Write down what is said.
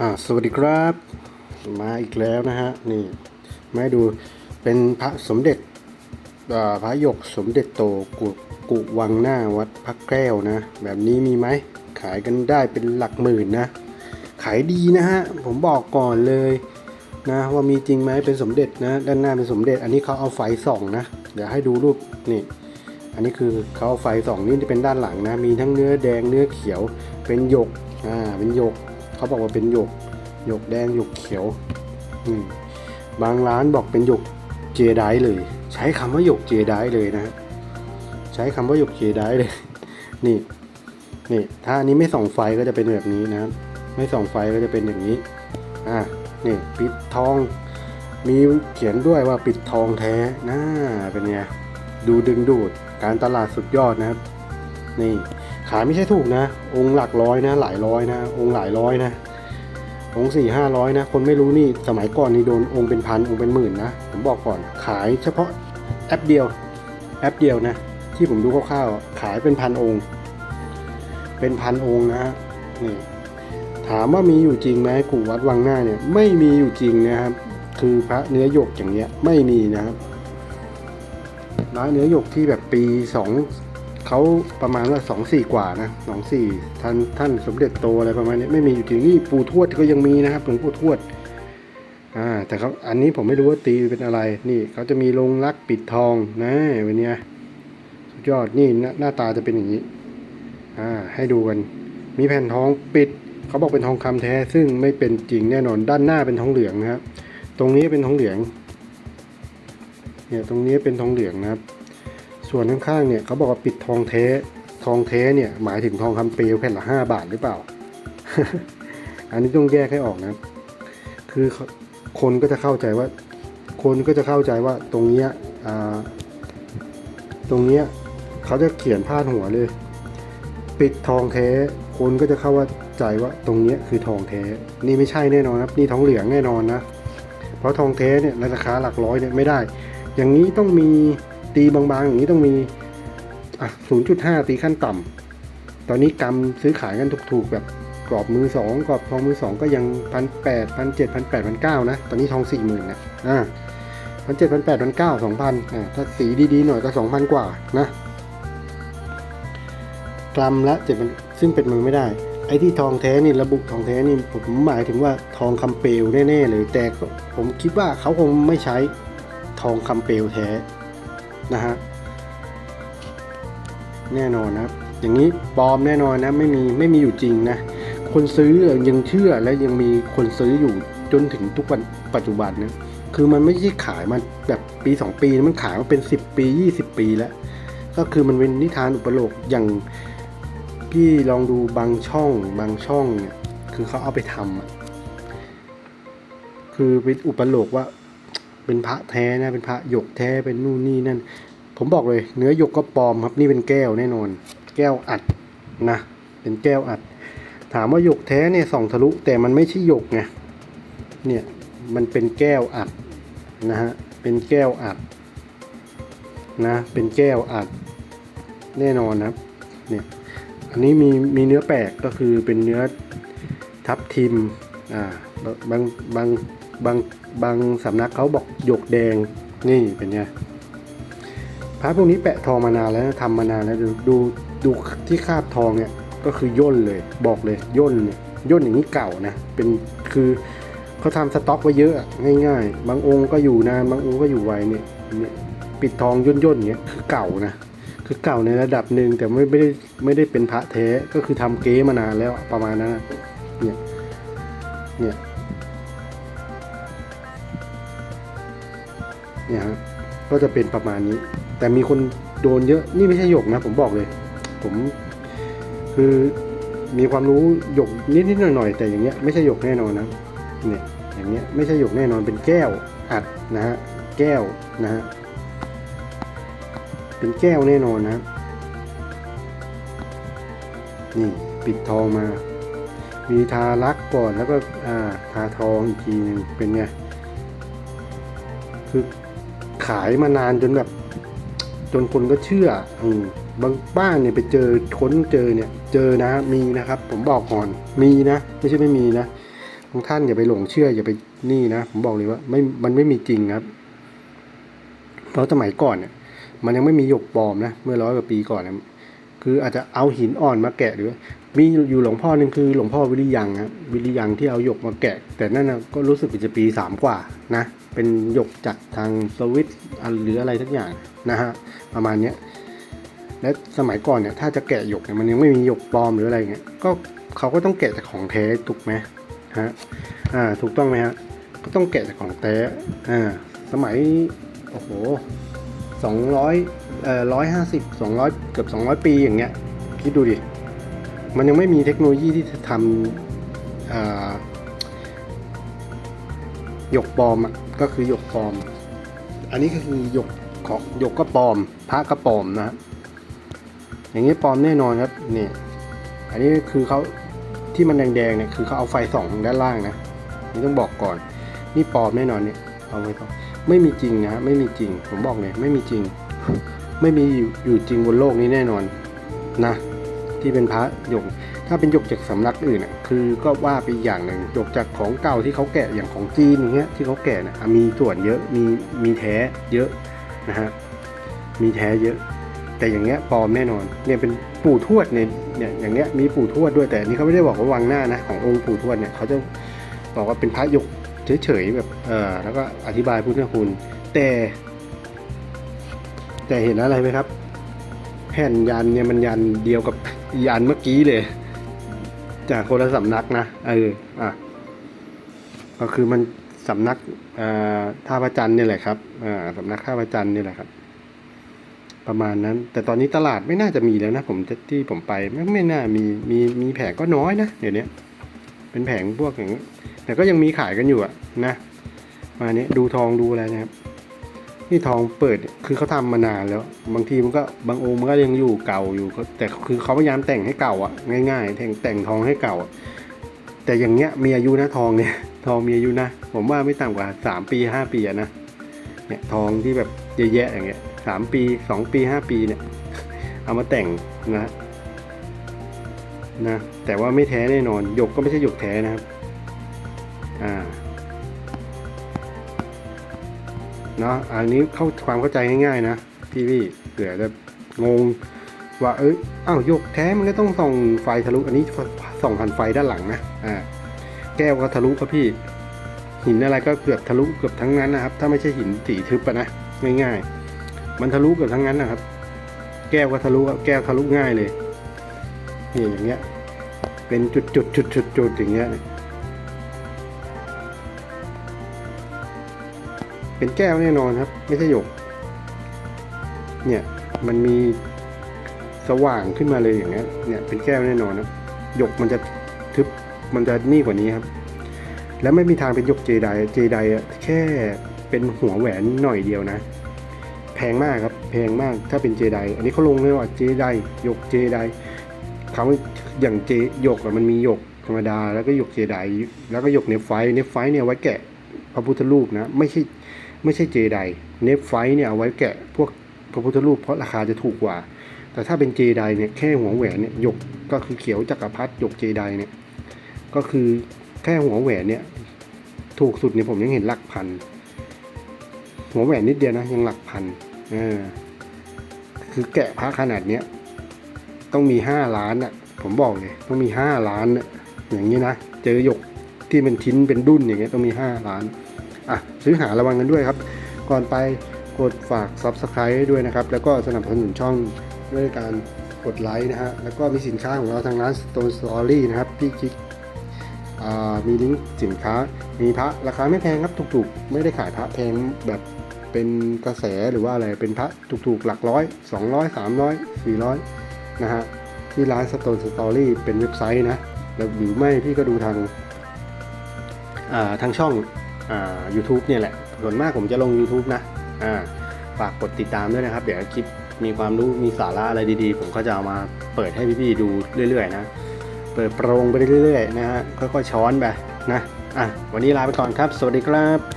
อ่าสวัสดีครับ มาอีกแล้วนะฮะนี่มาดูเป็นพระสมเด็จพระยกสมเด็จโตกุกุวังหน้าวัดพระแก้วนะ แบบนี้มีไหมขายกันได้เป็นหลักหมื่นนะ ขายดีนะฮะ ผมบอกก่อนเลยนะว่ามีจริงไหมเป็นสมเด็จนะ ด้านหน้าเป็นสมเด็จ อันนี้เขาเอาไฟส่องนะเดี๋ยวให้ดูรูปนี่ อันนี้คือเขาเอาไฟส่องนี่จะเป็นด้านหลังนะ มีทั้งเนื้อแดงเนื้อเขียวเป็นหยกอ่าเป็นหยก เขาบอกว่าเป็นหยกหยกแดงหยกเขียวอืมบางร้านบอกเป็นหยกเจไดเลย ใช้คำว่าหยกเจไดเลยนะใช้คำว่าหยกเจไดเลย นี่นี่ถ้าอันนี้ไม่ส่องไฟก็จะเป็นแบบนี้นะ ไม่ส่องไฟก็จะเป็นอย่างนี้อ่านี่ปิดทอง มีเขียนด้วยว่าปิดทองแท้น่าเป็นไงดูดึงดูดการตลาดสุดยอดนะครับ นี่ายไม่ใช่ถูกนะ องค์หลักร้อยนะ หลายร้อยนะ องค์หลายร้อยนะ องค์สี่ห้าร้อยนะ คนไม่รู้นี่สมัยก่อนนี่โดนองค์เป็นพันองค์เป็นหมื่นนะ ผมบอกก่อนขายเฉพาะแอปเดียว แอปเดียวนะ ที่ผมดูคร่าวๆขายเป็นพันองค์ เป็นพันองค์นะฮะนี่ถามว่ามีอยู่จริงไหมกูวัดวังหน้าเนี่ย ไม่มีอยู่จริงนะครับ คือพระเนื้อหยกอย่างเงี้ยไม่มีนะครับพระเนื้อหยกที่แบบปีสอง เขาประมาณว่าสองสี่กว่านะสองสี่ท่านท่านสมเด็จโตอะไรประมาณนี้ไม่มีอยู่จริงนี่ปู่ทวดก็ยังมีนะครับหลวงปู่ทวดอ่าแต่เขาอันนี้ผมไม่รู้ว่าตีเป็นอะไรนี่เขาจะมีลงรักปิดทองนะวันเนี้ยสุดยอดนี่หน้าหน้าตาจะเป็นอย่างนี้อ่าให้ดูกันมีแผ่นทองปิดเขาบอกเป็นทองคำแท้ซึ่งไม่เป็นจริงแน่นอนด้านหน้าเป็นทองเหลืองนะครับตรงนี้เป็นทองเหลืองเนี่ยตรงนี้เป็นทองเหลืองนะครับ ส่วนข้างๆเนี่ยเขาบอกว่าปิดทองแท้ทองแท้เนี่ยหมายถึงทองคำเปลวแผ่นละห้าบาทหรือเปล่า อันนี้ต้องแยกให้ออกนะ คือคนก็จะเข้าใจว่า คนก็จะเข้าใจว่าตรงเนี้ยตรงเนี้ยเขาจะเขียนพาดหัวเลย ปิดทองแท้ คนก็จะเข้าว่าใจว่าตรงเนี้ยคือทองแท้ นี่ไม่ใช่แน่นอนครับ นี่ทองเหลืองแน่นอนนะ เพราะทองแท้เนี่ยราคาหลักร้อยเนี่ยไม่ได้ อย่างนี้ต้องมี ตีบางๆอย่างนี้ต้องมีอะ0.5 ตีขั้นต่ำตอนนี้กำซื้อขายกันถูกๆ แบบกรอบมือสองกรอบทองมือสองก็ยังพันแปดพันเจ็ดพันแปดพันเก้านะ ตอนนี้ทองสี่หมื่นนะอ่าพันเจ็ดพันแปดพันเก้าสองพันอ่าถ้าสีดีๆหน่อยก็สองพันกว่านะกรัมละเจ็ดพันซึ่งเป็นมือไม่ได้ ไอ้ที่ทองแท้นี่ระบุทองแท้นี่ผมหมายถึงว่าทองคำเปลวแน่ๆเลยแต่ผมคิดว่าเขาคงไม่ใช้ทองคำเปลวแท้ นะฮะแน่นอนนะครับ อย่างนี้ปลอมแน่นอนนะไม่มีไม่มีอยู่จริงนะคนซื้อยังเชื่อและยังมีคนซื้ออยู่จนถึงทุกวันปัจจุบันนะคือมันไม่ใช่ขายมาแบบปีสองปีมันขายมาเป็นสิบปียี่สิบปีแล้ว ก็คือมันเป็นนิทานอุปโลกน์อย่างพี่ลองดูบางช่องบางช่องเนี่ยคือเขาเอาไปทำคือเป็นอุปโลกว่า เป็นพระแท้นะ เป็นพระหยกแท้เป็นนู่นนี่นั่น ผมบอกเลย เนื้อหยกก็ปลอมครับนี่เป็นแก้วแน่นอน แก้วอัดนะ เป็นแก้วอัด ถามว่าหยกแท้เนี่ยส่องทะลุแต่มันไม่ใช่หยกไงเนี่ยมันเป็นแก้วอัดนะฮะเป็นแก้วอัดนะเป็นแก้วอัดแน่นอนนะครับเนี่ยอันนี้มีมีเนื้อแปลกก็คือเป็นเนื้อทับทิมอ่าบางบาง บางบางสำนักเขาบอกหยกแดงนี่เป็นไงพระพวกนี้แปะทองมานานแล้วทำมานานแล้วดูดูดูที่คาบทองเนี่ยก็คือย่นเลยบอกเลยย่นเนี่ยย่นอย่างนี้เก่านะเป็นคือเขาทำสต็อกไว้เยอะง่าย ๆ บางองค์ก็อยู่นานบางองค์ก็อยู่ไวเนี่ยเนี่ยปิดทองย่นย่นๆอย่างเงี้ยคือเก่านะคือเก่าในระดับหนึ่งแต่ไม่ไม่ได้ไม่ได้เป็นพระแท้ก็คือทำเก๊มานานแล้วประมาณนั้นเนี่ยเนี่ย เนี่ยฮะก็จะเป็นประมาณนี้ แต่มีคนโดนเยอะนี่ไม่ใช่หยกนะ ผมบอกเลย ผมคือมีความรู้หยกนิดนิดหน่อยหน่อยๆแต่อย่างเงี้ยไม่ใช่หยกแน่นอนนะเนี่ยอย่างเงี้ยไม่ใช่หยกแน่นอนเป็นแก้วอัดนะฮะแก้วนะฮะเป็นแก้วแน่นอนนะนี่ปิดทองมา มีทาลักก่อนแล้วก็อ่าทาทองอีกทีหนึงเป็นไงคือ ขายมานานจนแบบ จนคนก็เชื่ออืมบางบ้านเนี่ยไปเจอค้นเจอเนี่ย เจอนะมีนะครับ ผมบอกก่อนมีนะไม่ใช่ไม่มีนะบางท่านอย่าไปหลงเชื่ออย่าไปนี่นะ ผมบอกเลยว่าไม่มันไม่มีจริงครับ เพราะสมัยก่อนเนี่ย มันยังไม่มีหยกปลอมนะเมื่อร้อยกว่าปีก่อนนะ คืออาจจะเอาหินอ่อนมาแกะหรือ มีอยู่หลวงพ่อหนึ่งคือหลวงพ่อวิริยังครับวิริยังที่เอาหยกมาแกะ แต่นั่นนะก็รู้สึกว่าจะปีสามกว่านะ เป็นหยกจากทางสวิตหรืออะไรทักอย่างนะฮะประมาณเนี้ยและสมัยก่อนเนี่ยถ้าจะแกะหยกเนี่ยมันยังไม่มีหยกปลอมหรืออะไรเงี้ยก็เขาก็ต้องแกะจากของแท้ถูกไหมฮะอ่าถูกต้องไหมฮะก็ต้องแกะจากของแท้อ่าสมัยโอ้โหสองร้อย ร้อยห้าสิบสองร้อยเกือบสองร้อยปีอย่างเงี้ยคิดดูดิ มันยังไม่มีเทคโนโลยีที่จะทำหยกปลอมอะก็คือหยกปลอม อันนี้ก็คือหยกของหยกก็ปลอมพระก็ปลอมนะฮะอย่างนี้ปลอมแน่นอนครับนี่อันนี้คือเขาที่มันแดงๆเนี่ยคือเขาเอาไฟส่องด้านล่างนะนี่ต้องบอกก่อน นี่ปลอมแน่นอนเนี่ยเอาไว้ก่อนไม่มีจริงนะฮะไม่มีจริง ผมบอกเลยไม่มีจริง ไม่มีอยู่อยู่จริงบนโลกนี้แน่นอนนะ ที่เป็นพระหยก ถ้าเป็นหยกจากสำนักอื่นอะคือก็ว่าไปอีกอย่างหนึ่งหยกจากของเก่าที่เขาแกะอย่างของจีนอย่างเงี้ยที่เขาแกะนะอะมีส่วนเยอะมีมีแท้เยอะนะฮะมีแท้เยอะ แต่อย่างเงี้ยปลอมแน่นอนเนี่ยเป็นปู่ทวดเนี่ยเนี่ยอย่างเงี้ยมีปู่ทวดด้วยแต่นนี้เขาไม่ได้บอกว่าวังหน้านะขององค์ปู่ทวดเนี่ยเขาจะบอกว่าเป็นพระหยกเฉยๆแบบเออแล้วก็อธิบายพุทธคุณแต่ แต่เห็นอะไรไหมครับ แผ่นยันเนี่ยมันยันเดียวกับยันเมื่อกี้เลย จากคนละสำนักนะเอออะก็คือมันสำนักท่าพระจันทร์เนี่ยแหละครับสำนักท่าพระจันทร์เนี่ยแหละครับ ประมาณนั้น แต่ตอนนี้ตลาดไม่น่าจะมีแล้วนะผมที่ผมไปไม่ไม่น่ามีมีมีแผงก็น้อยนะเดี๋ยวนี้เป็นแผงพวกอย่างนี้แต่ก็ยังมีขายกันอยู่อะนะมาเนี้ยดูทองดูอะไรนะครับ นี่ทองเปิดคือเขาทำมานานแล้ว บางทีมันก็บางองค์มันก็ยังอยู่เก่าอยู่ แต่คือเขาพยายามแต่งให้เก่าอะง่ายๆแต่งแต่งทองให้เก่าอะแต่อย่างเงี้ยมีอายุนะทองเนี่ย ทองมีอายุนะ ผมว่าไม่ต่ำกว่าสามปีห้าปีอะนะเนี่ยทองที่แบบแย่ๆอย่างเงี้ยสามปีสองปีห้าปีเนี่ย เอามาแต่งนะนะแต่ว่าไม่แท้แน่นอนหยกก็ไม่ใช่หยกแท้นะครับ อ่า เนาะอันนี้เข้าความเข้าใจง่ายๆนะพี่พี่เผื่อจะงงว่าเอ้ยอ้าวหยกแท้มันก็ต้องส่องไฟทะลุอันนี้ส่องผ่านไฟด้านหลังนะอ่าแก้วก็ทะลุครับพี่หินอะไรก็เกือบทะลุเกือบทั้งนั้นนะครับ ถ้าไม่ใช่หินสีทึบนะง่ายๆ มันทะลุเกือบทั้งนั้นนะครับ แก้วก็ทะลุครับแก้วทะลุง่ายเลยนี่อย่างเงี้ยเป็นจุดจุดจุดจุดจุดอย่างเงี้ย เป็นแก้วแน่นอนครับ ไม่ใช่หยก เนี่ยมันมีสว่างขึ้นมาเลยอย่างเงี้ย เนี่ยเป็นแก้วแน่นอนครับหยกมันจะทึบมันจะนี่กว่านี้ครับ แล้วไม่มีทางเป็นหยกเจไดเจไดอะแค่เป็นหัวแหวนหน่อยเดียวนะ แพงมากครับ แพงมากถ้าเป็นเจไดอันนี้เขาลงเลยว่าเจไดหยกเจไดเขาอย่างเจหยกอะมันมีหยกธรรมดาแล้วก็หยกเจไดแล้วก็หยกเนฟไฟเนฟไฟเนี่ยไว้แกะพระพุทธรูปนะ ไม่ใช่ ไม่ใช่เจไดเนฟไฟเนี่ยเอาไว้แกะพวกพระพุทธรูปเพราะราคาจะถูกกว่า แต่ถ้าเป็นเจไดเนี่ยแค่หัวแหวนเนี่ยหยกก็คือเขียวจักรพรรดิหยกเจไดเนี่ยก็คือแค่หัวแหวนเนี่ยถูกสุดเนี่ยผมยังเห็นหลักพัน หัวแหวนนิดเดียวนะยังหลักพันเออคือแกะพระขนาดเนี้ยต้องมีห้าล้านอะผมบอกเลยต้องมีห้าล้านอะอย่างนี้นะเจอหยกที่เป็นชิ้นเป็นดุ้นอย่างเงี้ยต้องมีห้าล้าน อะซื้อหาระวังกันด้วยครับ ก่อนไปกดฝาก Subscribe ด้วยนะครับ แล้วก็สนับสนุนช่องด้วยการกดไลค์นะฮะ แล้วก็มีสินค้าของเราทางร้าน Stone Story นะครับ พี่คลิกมีลิงก์สินค้า มีพระราคาไม่แพงครับถูกๆ ไม่ได้ขายพระแพงแบบเป็นกระแสหรือว่าอะไร เป็นพระถูกๆ หลักร้อย 200 300 400 นะฮะ ที่ร้าน Stone Story เป็นเว็บไซต์นะ แล้วหรือไม่พี่ก็ดูทางาทางช่อง ยูทูบเนี่ยแหละ ส่วนมากผมจะลง YouTube นะฝากกดติดตามด้วยนะครับ เดี๋ยวคลิปมีความรู้มีสาระอะไรดีๆ ผมก็จะเอามาเปิดให้พี่ๆดูเรื่อยๆนะ เปิดโปรงไปเรื่อยๆนะฮะค่อยๆช้อนไปนะอะวันนี้ลาไปก่อนครับ สวัสดีครับ